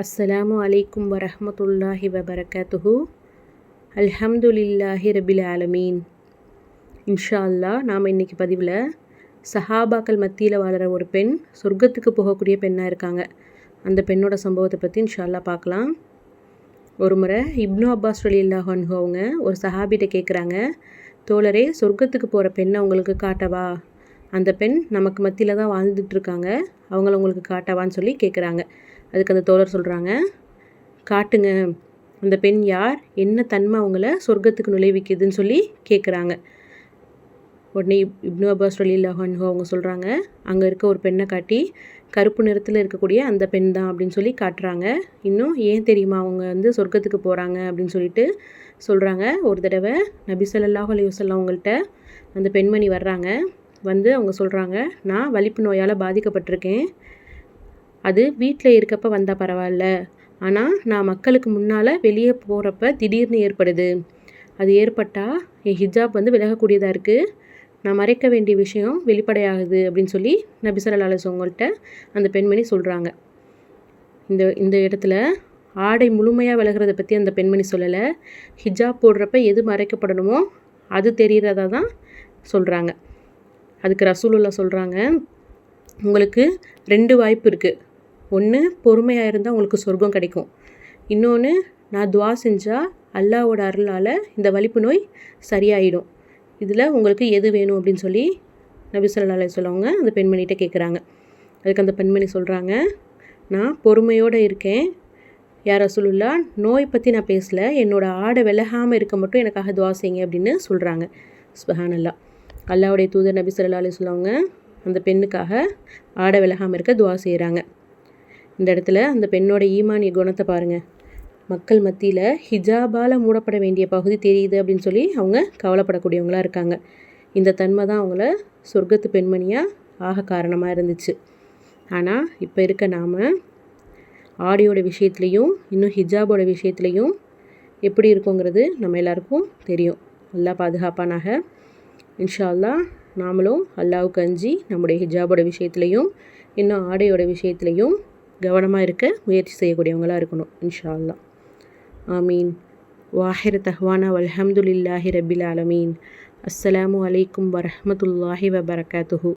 அஸ்ஸலாமு அலைக்கும் வரஹமத்துல்லாஹி வபரகாத்துஹு. அல்ஹம்துலில்லாஹி ரபில் ஆலமீன். இன்ஷா அல்லா நாம் இன்றைக்கி பதிவில் சஹாபாக்கள் மத்தியில் வாழற ஒரு பெண் சொர்க்கத்துக்கு போகக்கூடிய பெண்ணாக இருக்காங்க. அந்த பெண்ணோட சம்பவத்தை பற்றி இன்ஷா அல்லா பார்க்கலாம் ஒரு முறை இப்னு அப்பாஸ் அலி அல்லாஹன்ஹு அவங்க ஒரு சஹாபிகிட்ட கேட்குறாங்க தோழரே சொர்க்கத்துக்கு போகிற பெண்ணை உங்களுக்கு காட்டவா? அந்த பெண் நமக்கு மத்தியில் தான் வாழ்ந்துட்டுருக்காங்க அவங்கள உங்களுக்கு காட்டவான்னு சொல்லி கேட்குறாங்க அதுக்கு அந்த தோழர் சொல்கிறாங்க காட்டுங்க. அந்த பெண் யார்? என்ன தன்மை அவங்கள சொர்க்கத்துக்கு நுழைவிக்குதுன்னு சொல்லி கேட்குறாங்க உடனே இப்னு அப்பாஸ் அலில்லாஹன் அவங்க சொல்கிறாங்க அங்கே இருக்க ஒரு பெண்ணை காட்டி கருப்பு நிறத்தில் இருக்கக்கூடிய அந்த பெண் தான் அப்படின்னு சொல்லி காட்டுறாங்க. இன்னும் ஏன் தெரியுமா அவங்க வந்து சொர்க்கத்துக்கு போகிறாங்க அப்படின்னு சொல்லிட்டு சொல்கிறாங்க ஒரு தடவை நபி சொல்லாஹ் அலி வசல்லாம் அவங்கள்ட்ட அந்த பெண்மணி வர்றாங்க. வந்து அவங்க சொல்கிறாங்க நான் வலிப்பு நோயால் பாதிக்கப்பட்டிருக்கேன். அது வீட்டில் இருக்கப்ப வந்தால் பரவாயில்ல. ஆனால் நான் மக்களுக்கு முன்னால் வெளியே போகிறப்ப திடீர்னு ஏற்படுது. அது ஏற்பட்டால் என் ஹிஜாப் வந்து விலகக்கூடியதாக இருக்குது நான் மறைக்க வேண்டிய விஷயம் வெளிப்படையாகுது அப்படின்னு சொல்லி நபிசரலால அலசவங்கள்ட்ட அந்த பெண்மணி சொல்கிறாங்க இந்த இந்த இடத்துல ஆடை முழுமையாக விலகிறத பற்றி அந்த பெண்மணி சொல்லலை. ஹிஜாப் போடுறப்ப எது மறைக்கப்படணுமோ அது தெரிகிறதா தான் சொல்கிறாங்க அதுக்கு ரசூலுல்லா சொல்கிறாங்க உங்களுக்கு ரெண்டு வாய்ப்பு இருக்குது ஒன்று பொறுமையாக இருந்தால் உங்களுக்கு சொர்க்கம் கிடைக்கும். இன்னொன்று நான் துவா செஞ்சால் அல்லாவோட அருளால் இந்த வலிப்பு நோய் சரியாயிடும். இதில் உங்களுக்கு எது வேணும் அப்படின்னு சொல்லி நபி சொல்லா சொல்லவங்க அந்த பெண்மணிகிட்ட கேட்குறாங்க அதுக்கு அந்த பெண்மணி சொல்கிறாங்க நான் பொறுமையோடு இருக்கேன். யார சொல்லுல்லா நோய் பற்றி நான் பேசலை. என்னோடய ஆடை விலகாமல் இருக்க மட்டும் எனக்காக துவா செய்யுங்க அப்படின்னு சொல்கிறாங்க ஸ்பஹான் அல்லா அல்லாவுடைய தூதர் நபி சொல்லா அலி சொல்லவங்க அந்த பெண்ணுக்காக ஆடை விலகாமல் இருக்க துவா செய்கிறாங்க இந்த இடத்துல அந்த பெண்ணோட ஈமானிய குணத்தை பாருங்கள் மக்கள் மத்தியில் ஹிஜாபால் மூடப்பட வேண்டிய பகுதி தெரியுது அப்படின்னு சொல்லி அவங்க கவலைப்படக்கூடியவங்களாக இருக்காங்க. இந்த தன்மை தான் அவங்கள சொர்க்கத்து பெண்மணியாக ஆக காரணமாக இருந்துச்சு. ஆனால் இப்போ இருக்க நாம் ஆடியோட விஷயத்துலேயும் இன்னும் ஹிஜாபோட விஷயத்துலேயும் எப்படி இருக்குங்கிறது நம்ம எல்லாருக்கும் தெரியும். நல்லா பாதுகாப்பானாக. இன்ஷா அல்லா நாமளும் அல்லாவுக்கு அஞ்சி நம்முடைய ஹிஜாபோட விஷயத்துலையும் இன்னும் ஆடையோட விஷயத்துலையும் கவனமாக இருக்க முயற்சி செய்யக்கூடியவங்களாக இருக்கணும் இன்ஷா அல்லா ஆமீன். வாஹிர் தஹ்வானா வல்ஹம்துலில்லாஹி ரபில் ஆலமீன். அஸ்ஸலாமு அலைக்கும் வரஹமத்துல்லாஹி வபரகாத்துஹு.